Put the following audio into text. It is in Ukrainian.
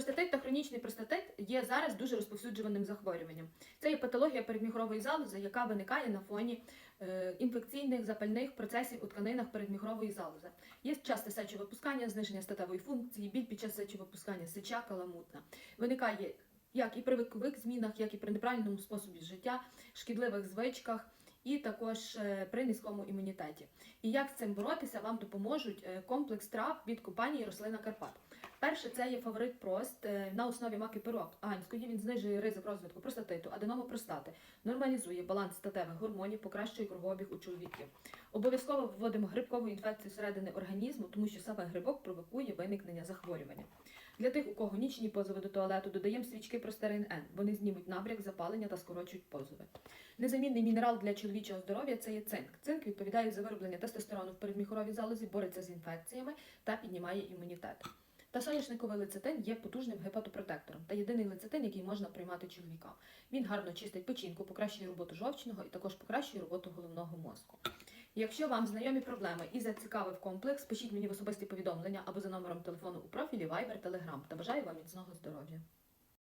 Простатит та хронічний простатит є зараз дуже розповсюджуваним захворюванням. Це є патологія передміхрової залози, яка виникає на фоні е, інфекційних запальних процесів у тканинах передміхрової залози. Є часте сечовипускання, зниження статевої функції, біль під час сечовипускання, сеча каламутна. Виникає як і при вікових змінах, як і при неправильному способі життя, шкідливих звичках. І також е, при низькому імунітеті. І як з цим боротися, вам допоможуть е, комплекс трав від компанії Рослина Карпат. Перше, це є фаворит прост е, на основі маки перо анської. Він знижує ризик розвитку простатиту, аденоми простати, нормалізує баланс статевих гормонів, покращує кровообіг у чоловіків. Обов'язково вводимо грибкову інфекцію всередини організму, тому що саме грибок провокує виникнення захворювання. Для тих, у кого нічні позови до туалету, додаємо свічки простерин Н. Вони знімуть набряк, запалення та скорочують позови. Незамінний мінерал для чоловічого здоров'я це є цинк. Цинк відповідає за вироблення тестостерону в передміхоровій залозі, бореться з інфекціями та піднімає імунітет. Та соняшниковий лецитин є потужним гепатопротектором та єдиний лецитин, який можна приймати чоловікам. Він гарно чистить печінку, покращує роботу жовчного і також покращує роботу головного мозку. Якщо вам знайомі проблеми і зацікавив комплекс, пишіть мені в особисті повідомлення або за номером телефону у профілі Viber, Telegram та бажаю вам міцного здоров'я.